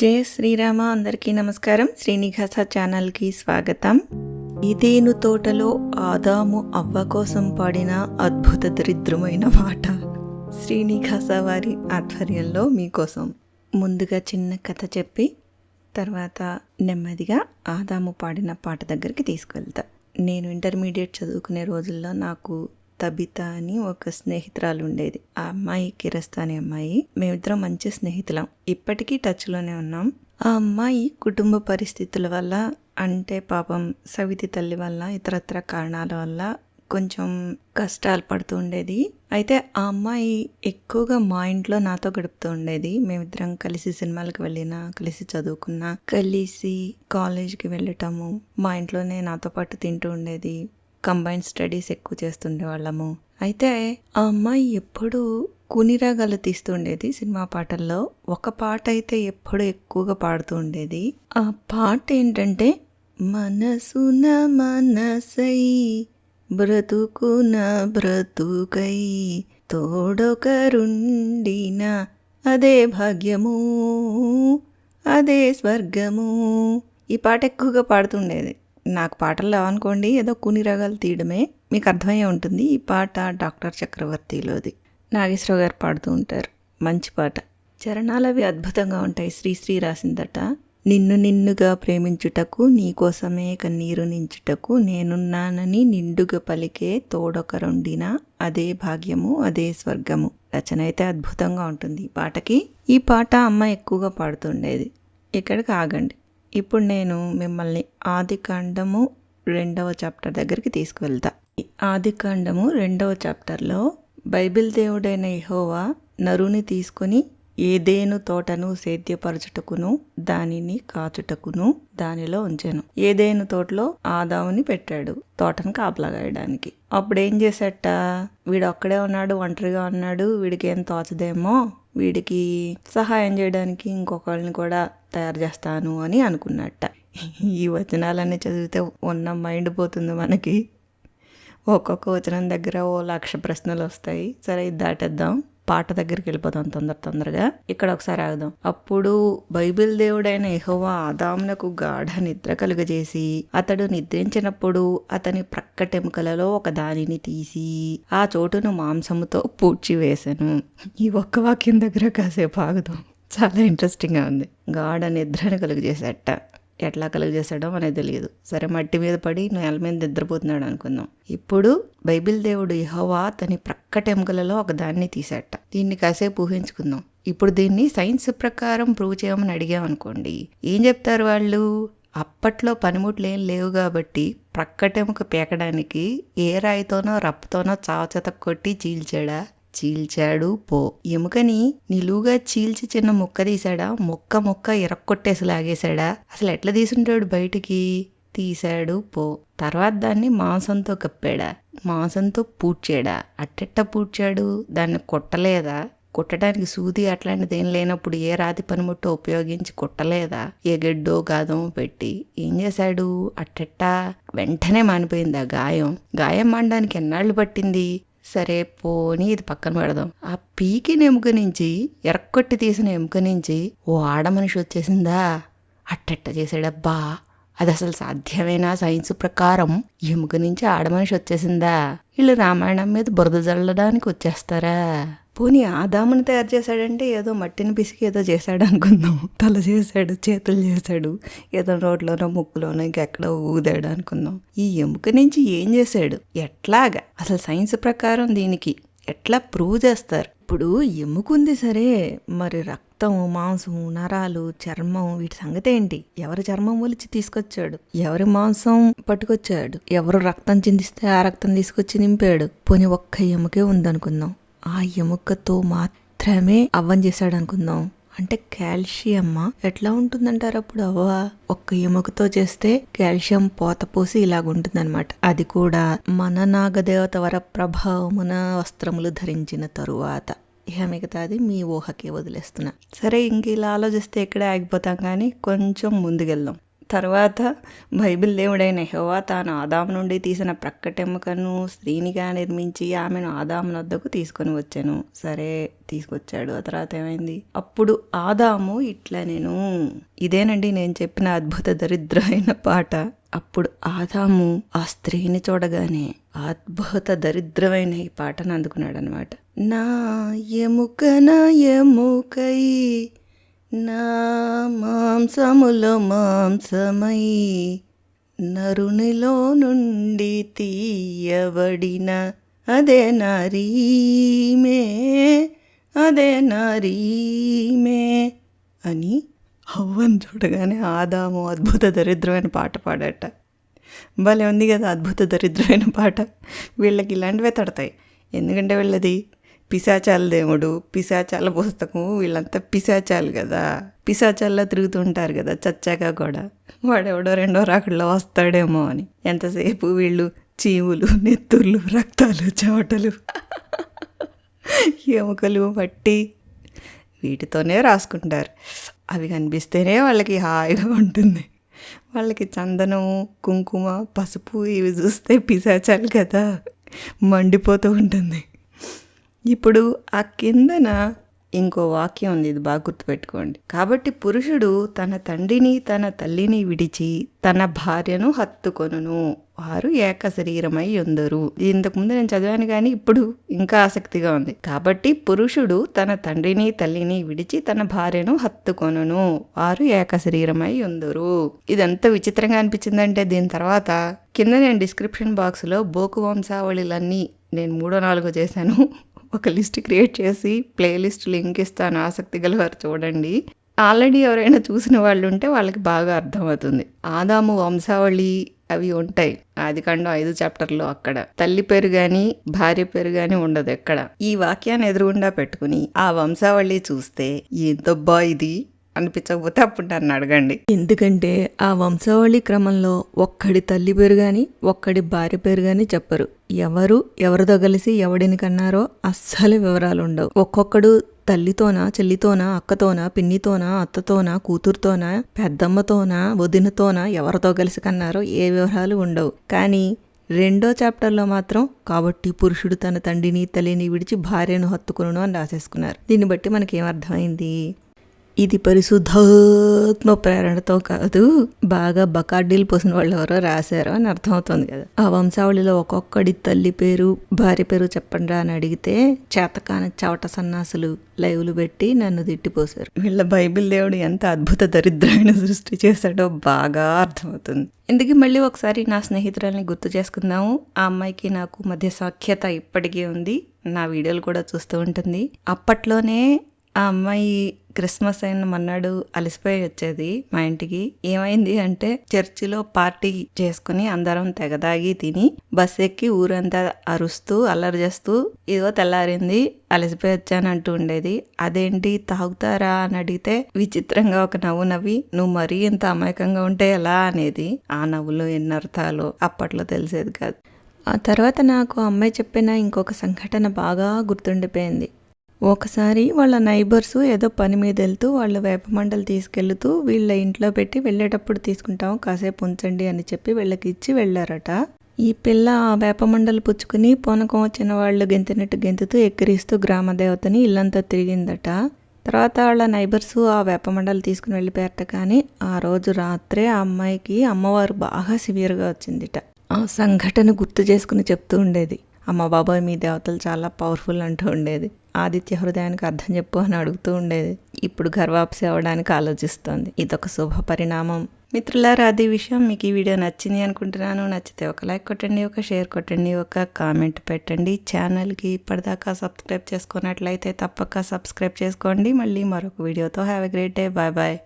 జయ శ్రీరామ. అందరికీ నమస్కారం. శ్రీనివాస ఛానల్కి స్వాగతం. ఇదేను తోటలో ఆదాము అవ్వ కోసం పాడిన అద్భుత దరిద్రమైన పాట శ్రీనివాస వారి ఆధ్వర్యంలో మీకోసం ముందుగా చిన్న కథ చెప్పి తర్వాత నెమ్మదిగా ఆదాము పాడిన పాట దగ్గరికి తీసుకెళ్తా నేను ఇంటర్మీడియట్ చదువుకునే రోజుల్లో నాకు తబిత అని ఒక స్నేహితురాలు ఉండేది ఆ అమ్మాయి కిరస్తాని అమ్మాయి. మేమిద్దరం మంచి స్నేహితులం. ఇప్పటికీ టచ్లోనే ఉన్నాం. ఆ అమ్మాయి కుటుంబ పరిస్థితుల వల్ల అంటే పాపం సవితి తల్లి వల్ల ఇతరత్ర కారణాల వల్ల కొంచెం కష్టాలు పడుతూ ఉండేది. అయితే ఆ అమ్మాయి ఎక్కువగా మా ఇంట్లో నాతో గడుపుతూ ఉండేది. మేమిద్దరం కలిసి సినిమాలకు వెళ్ళినా కలిసి చదువుకున్నా కలిసి కాలేజ్కి వెళ్ళటము మా ఇంట్లోనే నాతో పాటు తింటూ ఉండేది. కంబైన్ స్టడీస్ ఎక్కువ చేస్తుండే వాళ్ళము. అయితే ఆ అమ్మాయి ఎప్పుడూ కునిరాగాలు తీస్తూ ఉండేది సినిమా పాటల్లో. ఒక పాట అయితే ఎప్పుడు ఎక్కువగా పాడుతూ ఉండేది. ఆ పాట ఏంటంటే మనసున మనసై బ్రతుకున బ్రతుకై తోడొకరుండిన అదే భాగ్యము అదే స్వర్గము ఈ పాట ఎక్కువగా పాడుతుండేది నాకు పాటలు లేవనుకోండి ఏదో కుని రాగాలు తీయడమే మీకు అర్థమయ్యే ఉంటుంది. ఈ పాట డాక్టర్ చక్రవర్తిలోది. నాగేశ్వరరావు గారు పాడుతూ ఉంటారు. మంచి పాట. చరణాలవి అద్భుతంగా ఉంటాయి శ్రీశ్రీ రాసిందట. నిన్ను నిన్నుగా ప్రేమించుటకు నీకోసమే కన్నీరు నించుటకు నేనున్నానని నిండుగా పలికే తోడొకరుండిన అదే భాగ్యము అదే స్వర్గము. రచన అయితే అద్భుతంగా ఉంటుంది ఈ పాటకి. ఈ పాట అమ్మ ఎక్కువగా పాడుతుండేది ఇక్కడికి ఆగండి. ఇప్పుడు నేను మిమ్మల్ని ఆదికాండము రెండవ చాప్టర్ దగ్గరికి తీసుకువెళ్తా. ఆదికాండము రెండవ చాప్టర్లో బైబిల్ దేవుడైన యెహోవా నరుని తీసుకొని ఏదేను తోటను సేద్యపరచుటకును దానిని కాచుటకును దానిలో ఉంచాను. ఏదేను తోటలో ఆదాముని పెట్టాడు తోటను కాపలాగాయడానికి. అప్పుడు ఏం చేశాట వీడు ఒక్కడే ఉన్నాడు ఒంటరిగా ఉన్నాడు వీడికి ఏం తోచదేమో? వీడికి సహాయం చేయడానికి ఇంకొకళ్ళని కూడా తయారు చేస్తాను అని అనుకున్నట్ట. ఈ వచనాలన్నీ చదివితే ఉన్న మైండ్ పోతుంది మనకి. ఒక్కొక్క వచనం దగ్గర ఓ లక్ష ప్రశ్నలు వస్తాయి. సరే ఇది దాటేద్దాం. పాట దగ్గరికి వెళ్ళిపోతాం తొందర తొందరగా. ఇక్కడ ఒకసారి ఆగుదాం. అప్పుడు బైబిల్ దేవుడైన ఎహోవా ఆదామునకు గాఢ నిద్ర కలుగజేసి అతడు నిద్రించినప్పుడు అతని ప్రక్కటెముకలలో ఒక దానిని తీసి ఆ చోటును మాంసముతో పూడ్చివేశాను ఈ ఒక్క వాక్యం దగ్గర కాసేపు ఆగుదాం. చాలా ఇంట్రెస్టింగ్గా ఉంది. గాఢ నిద్రను కలుగజేసేట. ఎట్లా కలుగజేశాడో మనకు తెలియదు. సరే మట్టి మీద పడి నేల మీద నిద్రపోతున్నాడు అనుకుందాం. ఇప్పుడు బైబిల్ దేవుడు యహోవా తన ప్రక్కటెముకలలో ఒక దాన్ని తీసేట. దీన్ని కాసేపు ఊహించుకుందాం. ఇప్పుడు దీన్ని సైన్స్ ప్రకారం ప్రూవ్ చేయమని అడిగామనుకోండి ఏం చెప్తారు వాళ్ళు? అప్పట్లో పనిముట్లు ఏం లేవు కాబట్టి ప్రక్కటెముక పీకడానికి ఏ రాయితోనో రప్పతోనో చావచెత కొట్టి చీల్చాడా? చీల్చాడు. పో. ఎముకని నిలువుగా చీల్చి చిన్న ముక్క తీసాడా ముక్క ముక్క ఇరక్కొట్టేసి లాగేశాడా? అసలు ఎట్లా తీసుంటాడు బయటికి? తీశాడు పో. తర్వాత దాన్ని మాంసంతో కప్పాడా? మాంసంతో పూడ్చాడా అట్టెట్ట పూడ్చాడు దాన్ని కొట్టలేదా? కుట్టడానికి సూది అట్లాంటిది ఏం లేనప్పుడు ఏ రాతి పనిముట్టు ఉపయోగించి కుట్టలేదా? ఏ గడ్డో గాదమో పెట్టి ఏం చేశాడు? అట్టెట్ట? వెంటనే మానిపోయింది ఆ గాయం. గాయం మానడానికి ఎన్నాళ్ళు పట్టింది? సరే పోని ఇది పక్కన పెడదాం. ఆ పీకిన ఎముక నుంచి ఎరక్కొట్టి తీసిన ఎముక నుంచి ఓ ఆడ మనిషి వచ్చేసిందా? అట్టట్ట చేసాడబ్బా అది అసలు సాధ్యమేనా సైన్స్ ప్రకారం? ఎముక నుంచి ఆడమనిషి వచ్చేసిందా? వీళ్ళు రామాయణం మీద బురద జల్లడానికి వచ్చేస్తారా? పోనీ ఆదామును తయారు చేశాడంటే ఏదో మట్టిని పిసికి ఏదో చేశాడు అనుకుందాం. తల చేశాడు చేతులు చేశాడు ఏదో రోడ్లోనో ముక్కులోనో ఇంకెక్కడో ఊదాడు అనుకుందాం. ఈ ఎముక నుంచి ఏం చేశాడు? ఎట్లాగా? అసలు సైన్స్ ప్రకారం దీనికి ఎట్లా ప్రూవ్ చేస్తారు? ఇప్పుడు ఎముకుంది సరే మరి రక్తం మాంసం నరాలు చర్మం వీటి సంగతి ఏంటి? ఎవరి చర్మం ఒలిచి తీసుకొచ్చాడు? ఎవరి మాంసం పట్టుకొచ్చాడు? ఎవరు రక్తం చిందిస్తే ఆ రక్తం తీసుకొచ్చి నింపాడు? పోనీ ఒక్క ఎముకే ఉందనుకుందాం. ఆ ఎముకతో మాత్రమే అవ్వం చేశాడు అనుకుందాం అంటే కాల్షియం ఎట్లా ఉంటుందంటారు అప్పుడు అవ్వ? ఒక్క ఎముకతో చేస్తే కాల్షియం పోత పోసి ఇలాగుంటుందన్నమాట. అది కూడా మన నాగదేవత వర ప్రభావమున వస్త్రములు ధరించిన తరువాత. ఇక మిగతాది మీ ఊహకే వదిలేస్తున్నా. సరే ఇంక ఇలా ఆలోచిస్తే ఇక్కడే ఆగిపోతాం కానీ కొంచెం ముందుకెళ్దాం. తర్వాత బైబిల్ దేవుడైన యెహోవా తాను ఆదాము నుండి తీసిన ప్రక్కటెముకను స్త్రీనిగా నిర్మించి ఆమెను ఆదాము వద్దకు తీసుకొని వచ్చాను. సరే తీసుకొచ్చాడు. ఆ తర్వాత ఏమైంది? అప్పుడు ఆదాము ఇట్లా నేను ఇదేనండి నేను చెప్పిన అద్భుత దరిద్రమైన పాట. అప్పుడు ఆదాము ఆ స్త్రీని చూడగానే అద్భుత దరిద్రమైన ఈ పాటను అందుకున్నాడు అనమాట నా ఎముక నా ఎముకై నా మాంసములో మాంసమై నరునిలో నుండి తీయబడిన అదే నారీమే అదే నారీమే అని అవ్వని చూడగానే ఆదాము అద్భుత దరిద్రమైన పాట పాడట. భలే ఉంది కదా అద్భుత దరిద్రమైన పాట. వీళ్ళకి ఇలాంటివే తడతాయి. ఎందుకంటే వీళ్ళది పిశాచాల దేవుడు పిశాచాల పుస్తకం వీళ్ళంతా పిశాచాలు కదా. పిశాచాల్లో తిరుగుతుంటారు కదా చచ్చాక కూడా. వాడెవడో రెండో రాకల్లో వస్తాడేమో అని. ఎంతసేపు వీళ్ళు చీవులు నెత్తుర్లు రక్తాలు చెమటలు ఎముకలు మట్టి వీటితోనే రాసుకుంటారు. అవి కనిపిస్తేనే వాళ్ళకి హాయిగా ఉంటుంది. వాళ్ళకి చందనం కుంకుమ పసుపు ఇవి చూస్తే పిశాచాలు కదా. మండిపోతూ ఉంటుంది. ఇప్పుడు ఆ కిందన ఇంకో వాక్యం ఉంది ఇది బాగా గుర్తుపెట్టుకోండి. కాబట్టి పురుషుడు తన తండ్రిని తన తల్లిని విడిచి తన భార్యను హత్తుకొనును. వారు ఏక శరీరమై ఉందరు. ఇంతకుముందు నేను చదివాను కానీ ఇప్పుడు ఇంకా ఆసక్తిగా ఉంది. కాబట్టి పురుషుడు తన తండ్రిని తల్లిని విడిచి తన భార్యను హత్తుకొనును. వారు ఏక శరీరమై ఉందరు. ఇదంతా విచిత్రంగా అనిపించిందంటే దీని తర్వాత కింద నేను డిస్క్రిప్షన్ బాక్స్లో బోకు వంశావళిలన్నీ నేను మూడో నాలుగో చేశాను. ఒక లిస్ట్ క్రియేట్ చేసి ప్లేలిస్ట్ లింక్ ఇస్తాను. ఆసక్తి గల వారు చూడండి. ఆల్రెడీ ఎవరైనా చూసిన వాళ్ళు ఉంటే వాళ్ళకి బాగా అర్థమవుతుంది. ఆదాము వంశావళి అవి ఉంటాయి. అది కాండం ఐదు చాప్టర్లో అక్కడ. తల్లి పేరు గాని భార్య పేరు గాని ఉండదు ఎక్కడ. ఈ వాక్యాన్ని ఎదురుగుండా పెట్టుకుని ఆ వంశావళి చూస్తే ఏంతబ్బా ఇది? అనిపించకపోతే అప్పుడు నన్ను అడగండి. ఎందుకంటే ఆ వంశావళి క్రమంలో ఒక్కడి తల్లి పేరు కానీ ఒక్కడి భార్య పేరు కానీ చెప్పరు. ఎవరు ఎవరితో కలిసి ఎవడిని కన్నారో అస్సలు వివరాలు ఉండవు. ఒక్కొక్కడు తల్లితోనా చెల్లితోనా అక్కతోనా పిన్నితోనా అత్తతోనా కూతురుతోనా పెద్దమ్మతోనా వదినతోనా ఎవరితో కలిసి కన్నారో ఏ వివరాలు ఉండవు. కానీ రెండో చాప్టర్లో మాత్రం కాబట్టి పురుషుడు తన తండ్రిని తల్లిని విడిచి భార్యను హత్తుకును అని రాసేసుకున్నారు. దీన్ని బట్టి మనకేమర్థమైంది ఇది పరిశుద్ధాత్మ ప్రేరణతో కాదు బాగా బకార్డీలు పోసిన వాళ్ళు ఎవరో రాశారో అని అర్థమవుతుంది కదా. ఆ వంశావళిలో ఒక్కొక్కడి తల్లి పేరు భార్య పేరు చెప్పండి అని అడిగితే చేతకాని చవట సన్నాసులు లైవ్లు పెట్టి నన్ను తిట్టిపోశారు. వీళ్ళ బైబిల్ దేవుడు ఎంత అద్భుత దరిద్రమైన సృష్టి చేశాడో బాగా అర్థమవుతుంది. ఇందుకు మళ్ళీ ఒకసారి నా స్నేహితురాల్ని గుర్తు చేసుకుందాము. ఆ అమ్మాయికి నాకు మధ్య సఖ్యత ఇప్పటికీ ఉంది. నా వీడియోలు కూడా చూస్తూ ఉంటుంది. అప్పట్లోనే ఆ అమ్మాయి క్రిస్మస్ అయిన మన్నాడు అలసిపోయి వచ్చేది మా ఇంటికి. ఏమైంది అంటే చర్చిలో పార్టీ చేసుకుని అందరం తెగదాగి తిని బస్ ఎక్కి ఊరంతా అరుస్తూ అల్లరి చేస్తూ ఇదిగో తెల్లారింది అలసిపోయి వచ్చానంటూ ఉండేది. అదేంటి తాగుతారా అని అడిగితే విచిత్రంగా ఒక నవ్వు నవ్వి నువ్వు మరీ ఇంత అమాయకంగా ఉంటే ఎలా? అనేది ఆ నవ్వులో ఎన్ని అర్థాలు అప్పట్లో తెలిసేది కాదు. ఆ తర్వాత నాకు అమ్మాయి చెప్పిన ఇంకొక సంఘటన బాగా గుర్తుండిపోయింది. ఒకసారి వాళ్ళ నైబర్స్ ఏదో పని మీద వెళ్తూ వాళ్ళ వేపమండలు తీసుకెళ్తూ వీళ్ళ ఇంట్లో పెట్టి వెళ్ళేటప్పుడు తీసుకుంటాం కాసేపు ఉంచండి అని చెప్పి వీళ్ళకి ఇచ్చి వెళ్ళారట. ఈ పిల్ల ఆ వేపమండలు పుచ్చుకుని పూనకం వచ్చిన వాళ్ళు గెంతినట్టు గెంతుతూ ఎక్కిరిస్తూ గ్రామ దేవతని ఇల్లంతా తిరిగిందట. తర్వాత వాళ్ళ నైబర్స్ ఆ వేపమండలు తీసుకుని వెళ్ళిపోయారట కానీ ఆ రోజు రాత్రే ఆ అమ్మాయికి అమ్మవారు బాగా సివియర్గా వచ్చిందిట. ఆ సంఘటన గుర్తు చేసుకుని చెప్తూ ఉండేది. అమ్మ బాబాయ్ మీ దేవతలు చాలా పవర్ఫుల్ అంటూ ఉండేది. ఆదిత్య హృదయానికి అర్థం చెప్పు అని అడుగుతూ ఉండేది. ఇప్పుడు గర్వాప్సి అవ్వడానికి ఆలోచిస్తోంది. ఇదొక శుభ పరిణామం. మిత్రులారా అది విషయం. మీకు ఈ వీడియో నచ్చింది అనుకుంటున్నాను. నచ్చితే ఒక లైక్ కొట్టండి ఒక షేర్ కొట్టండి ఒక కామెంట్ పెట్టండి. ఛానల్కి ఇప్పటిదాకా సబ్స్క్రైబ్ చేసుకున్నట్లయితే తప్పక సబ్స్క్రైబ్ చేసుకోండి. మళ్ళీ మరొక వీడియోతో have a great day bye bye